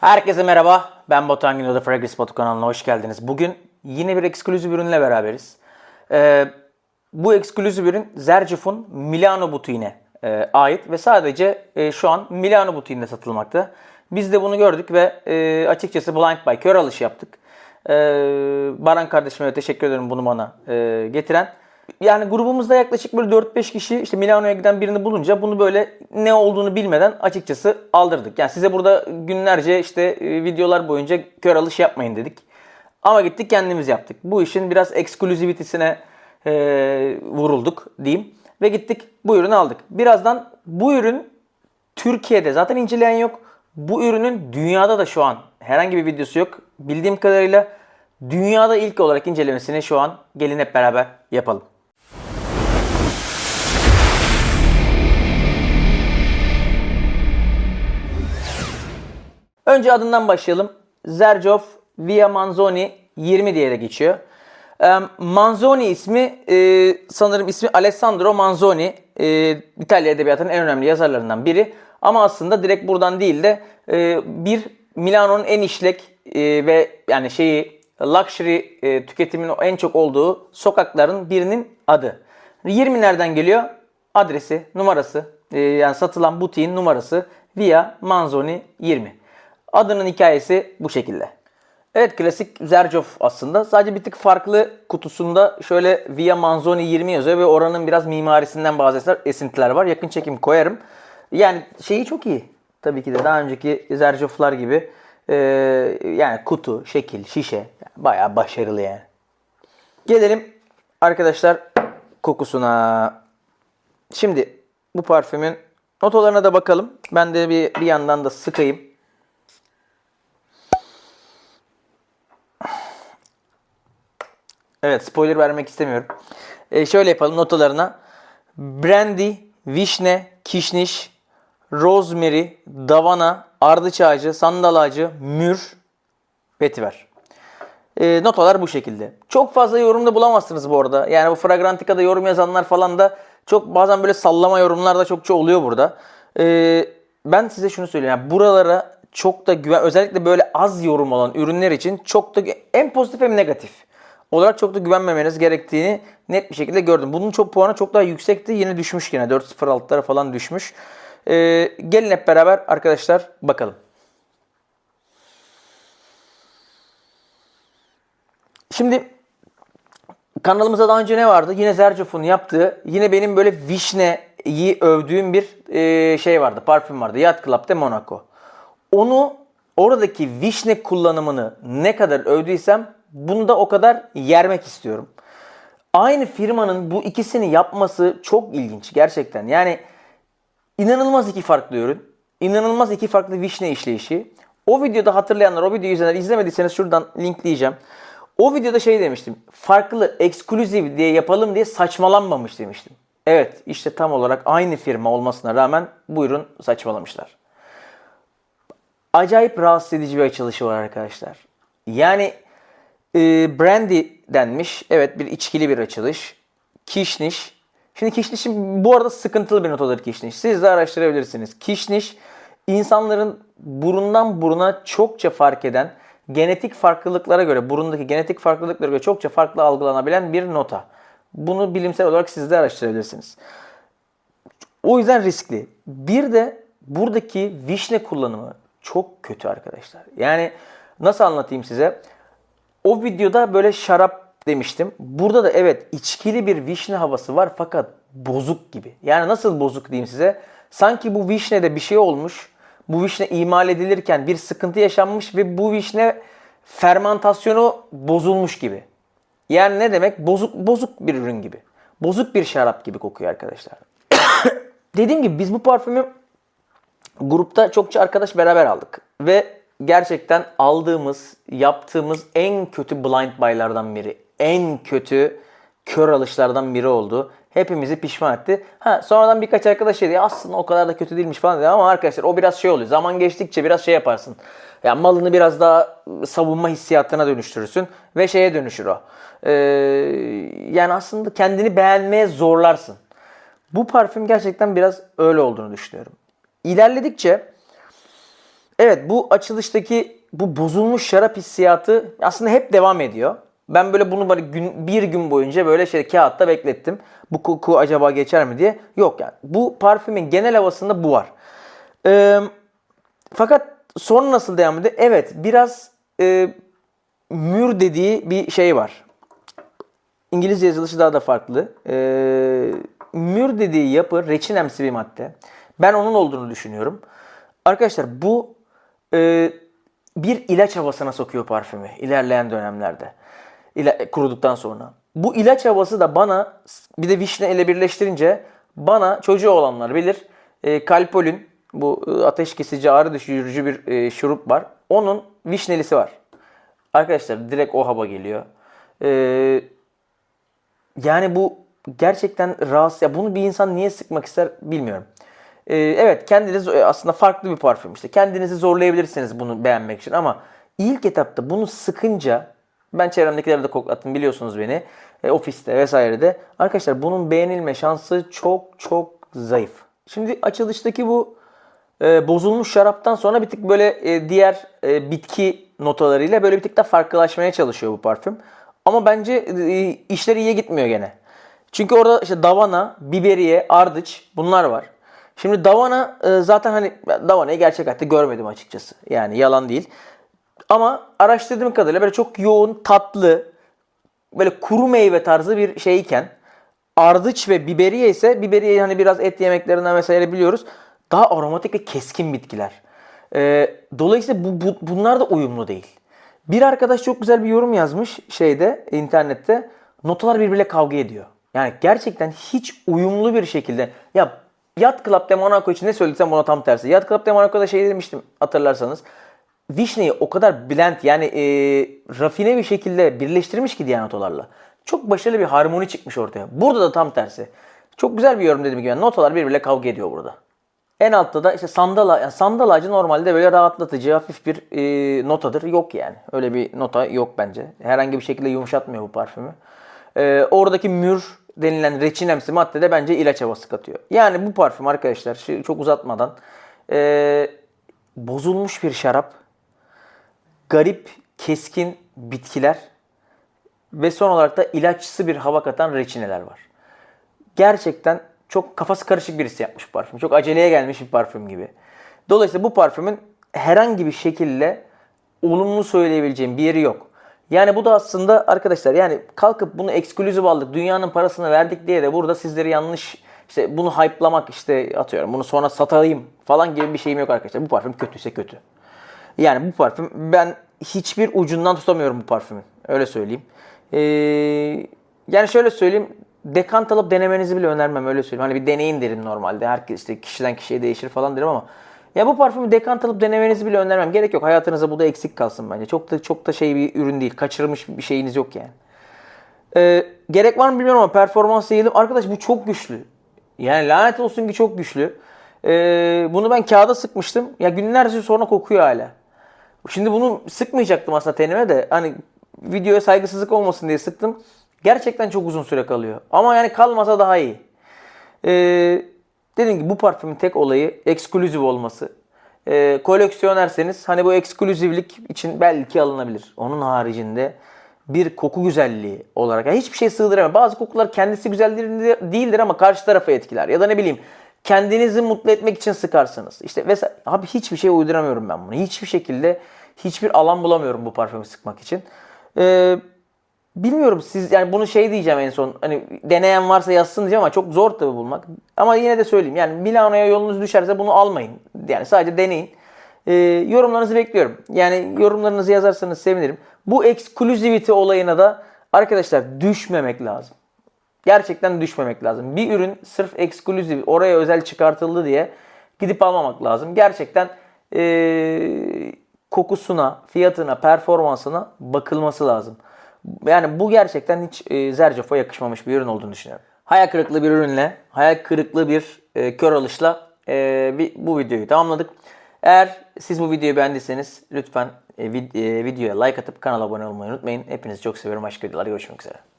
Herkese merhaba. Ben Batuhan Gündoğdu Fragrance Batu kanalına hoş geldiniz. Bugün yine bir ekskluzif ürünle beraberiz. Ee, bu ekskluzif ürün Zercif'un Milano butiğine e, ait ve sadece e, şu an Milano butiğinde satılmakta. Biz de bunu gördük ve e, açıkçası Blind Buy kör alış yaptık. Ee, Baran kardeşime de teşekkür ederim bunu bana e, getiren. Yani grubumuzda yaklaşık böyle 4-5 kişi işte Milano'ya giden birini bulunca bunu böyle ne olduğunu bilmeden açıkçası aldırdık. Yani size burada günlerce işte e, videolar boyunca kör alış yapmayın dedik. Ama gittik kendimiz yaptık. Bu işin biraz ekskluzivitisine e, vurulduk diyeyim. Ve gittik bu ürünü aldık. Birazdan bu ürün Türkiye'de zaten inceleyen yok. Bu ürünün dünyada da şu an herhangi bir videosu yok. Bildiğim kadarıyla dünyada ilk olarak incelemesini şu an gelin hep beraber yapalım. Önce adından başlayalım. Zerjof Via Manzoni 20 diye de geçiyor. Manzoni ismi e, sanırım ismi Alessandro Manzoni. E, İtalya edebiyatının en önemli yazarlarından biri. Ama aslında direkt buradan değil de e, bir Milano'nun en işlek ve yani şeyi luxury tüketiminin en çok olduğu sokakların birinin adı. 20 nereden geliyor? Adresi, numarası, yani satılan butiğin numarası Via Manzoni 20. Adının hikayesi bu şekilde. Evet klasik Zerjof aslında. Sadece bir tık farklı kutusunda şöyle Via Manzoni 20 yazıyor ve oranın biraz mimarisinden bazı esintiler var. Yakın çekim koyarım. Yani şeyi çok iyi. Tabii ki de daha önceki Zerjoflar gibi. Ee, yani kutu, şekil, şişe. Yani bayağı başarılı yani. Gelelim arkadaşlar kokusuna. Şimdi bu parfümün notalarına da bakalım. Ben de bir, bir yandan da sıkayım. Evet spoiler vermek istemiyorum. Ee, şöyle yapalım notalarına. Brandy, vişne, kişniş, rosemary, davana, ardıç ağacı, sandal ağacı, mür, vetiver. Ee, notalar bu şekilde. Çok fazla yorumda bulamazsınız bu arada. Yani bu Fragrantica'da yorum yazanlar falan da çok bazen böyle sallama yorumlar da çokça oluyor burada. Ee, ben size şunu söyleyeyim. Yani buralara çok da güven özellikle böyle az yorum olan ürünler için çok da hem pozitif hem negatif olarak çok da güvenmemeniz gerektiğini net bir şekilde gördüm. Bunun çok puanı çok daha yüksekti. Yine düşmüş yine 4.06'lara falan düşmüş. Ee, gelin hep beraber arkadaşlar bakalım. Şimdi kanalımızda daha önce ne vardı? Yine Zerjof'un yaptığı, yine benim böyle vişneyi övdüğüm bir e, şey vardı, parfüm vardı. Yacht Club de Monaco. Onu oradaki vişne kullanımını ne kadar övdüysem bunu da o kadar yermek istiyorum. Aynı firmanın bu ikisini yapması çok ilginç gerçekten. Yani inanılmaz iki farklı ürün. İnanılmaz iki farklı vişne işleyişi. O videoda hatırlayanlar, o videoyu izleyenler izlemediyseniz şuradan linkleyeceğim. O videoda şey demiştim. Farklı, eksklusif diye yapalım diye saçmalanmamış demiştim. Evet işte tam olarak aynı firma olmasına rağmen bu ürün saçmalamışlar. Acayip rahatsız edici bir açılışı var arkadaşlar. Yani e, brandy denmiş. Evet bir içkili bir açılış. Kişniş. Şimdi kişnişin bu arada sıkıntılı bir notadır kişniş. Siz de araştırabilirsiniz. Kişniş insanların burundan buruna çokça fark eden genetik farklılıklara göre, burundaki genetik farklılıklara göre çokça farklı algılanabilen bir nota. Bunu bilimsel olarak siz de araştırabilirsiniz. O yüzden riskli. Bir de buradaki vişne kullanımı çok kötü arkadaşlar. Yani nasıl anlatayım size? O videoda böyle şarap demiştim. Burada da evet içkili bir vişne havası var fakat bozuk gibi. Yani nasıl bozuk diyeyim size? Sanki bu vişnede bir şey olmuş. Bu vişne imal edilirken bir sıkıntı yaşanmış ve bu vişne fermentasyonu bozulmuş gibi. Yani ne demek? Bozuk bozuk bir ürün gibi. Bozuk bir şarap gibi kokuyor arkadaşlar. Dediğim gibi biz bu parfümü grupta çokça arkadaş beraber aldık. Ve gerçekten aldığımız, yaptığımız en kötü blind buy'lardan biri. En kötü kör alışlardan biri oldu. Hepimizi pişman etti. Ha sonradan birkaç arkadaş dedi aslında o kadar da kötü değilmiş falan dedi ama arkadaşlar o biraz şey oluyor. Zaman geçtikçe biraz şey yaparsın. Yani malını biraz daha savunma hissiyatına dönüştürürsün ve şeye dönüşür o. Ee, yani aslında kendini beğenmeye zorlarsın. Bu parfüm gerçekten biraz öyle olduğunu düşünüyorum. İlerledikçe evet bu açılıştaki bu bozulmuş şarap hissiyatı aslında hep devam ediyor. Ben böyle bunu böyle gün, bir gün boyunca böyle şey kağıtta beklettim. Bu koku acaba geçer mi diye. Yok yani. Bu parfümün genel havasında bu var. Ee, fakat sonra nasıl devam ediyor? Evet biraz e, mür dediği bir şey var. İngilizce yazılışı daha da farklı. Ee, mür dediği yapı reçinemsi bir madde. Ben onun olduğunu düşünüyorum. Arkadaşlar bu e, bir ilaç havasına sokuyor parfümü ilerleyen dönemlerde. İla, kuruduktan sonra. Bu ilaç havası da bana bir de vişne ile birleştirince bana çocuğu olanlar bilir. E, Kalpolün bu e, ateş kesici ağrı düşürücü bir e, şurup var. Onun vişnelisi var. Arkadaşlar direkt o hava geliyor. Eee yani bu gerçekten rahatsız. Ya bunu bir insan niye sıkmak ister bilmiyorum. Ee, evet kendiniz e, aslında farklı bir parfüm işte. Kendinizi zorlayabilirsiniz bunu beğenmek için ama ilk etapta bunu sıkınca ben çevremdekileri de koklattım biliyorsunuz beni. E, ofiste vesairede. Arkadaşlar bunun beğenilme şansı çok çok zayıf. Şimdi açılıştaki bu e, bozulmuş şaraptan sonra bir tık böyle e, diğer e, bitki notalarıyla böyle bir tık da farklılaşmaya çalışıyor bu parfüm. Ama bence e, işleri iyiye gitmiyor gene. Çünkü orada işte davana, biberiye, ardıç bunlar var. Şimdi davana e, zaten hani davanayı gerçek hayatta görmedim açıkçası. Yani yalan değil. Ama araştırdığım kadarıyla böyle çok yoğun, tatlı, böyle kuru meyve tarzı bir şeyken ardıç ve biberiye ise biberiye hani biraz et yemeklerinden vesaire biliyoruz. Daha aromatik ve keskin bitkiler. Ee, dolayısıyla bu, bu, bunlar da uyumlu değil. Bir arkadaş çok güzel bir yorum yazmış şeyde internette. Notalar birbiriyle kavga ediyor. Yani gerçekten hiç uyumlu bir şekilde. Ya Yacht Club de Monaco için ne söylesem buna tam tersi. Yacht Club de Monaco'da şey demiştim hatırlarsanız. Vişneyi o kadar blend yani e, rafine bir şekilde birleştirmiş ki diğer notalarla. Çok başarılı bir harmoni çıkmış ortaya. Burada da tam tersi. Çok güzel bir yorum dediğim gibi. Yani notalar birbiriyle kavga ediyor burada. En altta da işte sandal, yani sandal ağacı normalde böyle rahatlatıcı hafif bir e, notadır. Yok yani. Öyle bir nota yok bence. Herhangi bir şekilde yumuşatmıyor bu parfümü. E, oradaki mür denilen reçinemsi madde de bence ilaç havası katıyor. Yani bu parfüm arkadaşlar çok uzatmadan e, bozulmuş bir şarap, garip, keskin bitkiler ve son olarak da ilaçsı bir hava katan reçineler var gerçekten çok kafası karışık birisi yapmış bu parfüm. Çok aceleye gelmiş bir parfüm gibi. Dolayısıyla bu parfümün herhangi bir şekilde olumlu söyleyebileceğim bir yeri yok. Yani bu da aslında arkadaşlar yani kalkıp bunu ekskluzif aldık, dünyanın parasını verdik diye de burada sizleri yanlış işte bunu hype'lamak işte atıyorum bunu sonra satayım falan gibi bir şeyim yok arkadaşlar. Bu parfüm kötüyse kötü. Yani bu parfüm ben hiçbir ucundan tutamıyorum bu parfümün. Öyle söyleyeyim. Ee, yani şöyle söyleyeyim. Dekant alıp denemenizi bile önermem öyle söyleyeyim. Hani bir deneyin derim normalde. Herkes işte kişiden kişiye değişir falan derim ama ya bu parfümü dekant alıp denemenizi bile önermem. Gerek yok. Hayatınızda bu da eksik kalsın bence. Çok da çok da şey bir ürün değil. Kaçırmış bir şeyiniz yok yani. Ee, gerek var mı bilmiyorum ama performans diyelim. Arkadaş bu çok güçlü. Yani lanet olsun ki çok güçlü. Ee, bunu ben kağıda sıkmıştım. Ya günlerce sonra kokuyor hala. Şimdi bunu sıkmayacaktım aslında tenime de. Hani videoya saygısızlık olmasın diye sıktım. Gerçekten çok uzun süre kalıyor. Ama yani kalmasa daha iyi. Ee, dediğim gibi bu parfümün tek olayı ekskluzif olması. Ee, koleksiyonerseniz hani bu ekskluzivlik için belki alınabilir. Onun haricinde bir koku güzelliği olarak yani hiçbir şey sığdıramıyor. Bazı kokular kendisi güzel değildir- ama karşı tarafı etkiler. Ya da ne bileyim kendinizi mutlu etmek için sıkarsınız. İşte vesaire. Abi hiçbir şey uyduramıyorum ben bunu. Hiçbir şekilde hiçbir alan bulamıyorum bu parfümü sıkmak için. Ee, Bilmiyorum siz yani bunu şey diyeceğim en son. Hani deneyen varsa yazsın diyeceğim ama çok zor tabii bulmak. Ama yine de söyleyeyim. Yani Milano'ya yolunuz düşerse bunu almayın. Yani sadece deneyin. Ee, yorumlarınızı bekliyorum. Yani yorumlarınızı yazarsanız sevinirim. Bu exclusivity olayına da arkadaşlar düşmemek lazım. Gerçekten düşmemek lazım. Bir ürün sırf eksklusif oraya özel çıkartıldı diye gidip almamak lazım. Gerçekten ee, kokusuna, fiyatına, performansına bakılması lazım. Yani bu gerçekten hiç e, Zercof'a yakışmamış bir ürün olduğunu düşünüyorum. Hayal kırıklığı bir ürünle, hayal kırıklığı bir e, kör alışla e, bir, bu videoyu tamamladık. Eğer siz bu videoyu beğendiyseniz lütfen e, vid- e, videoya like atıp kanala abone olmayı unutmayın. Hepinizi çok seviyorum. Başka videolarda görüşmek üzere.